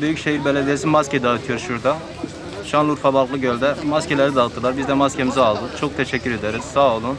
Büyükşehir Belediyesi maske dağıtıyor şurada. Şanlıurfa Balıklıgöl'de maskeleri dağıttılar. Biz de maskemizi aldık. Çok teşekkür ederiz. Sağ olun.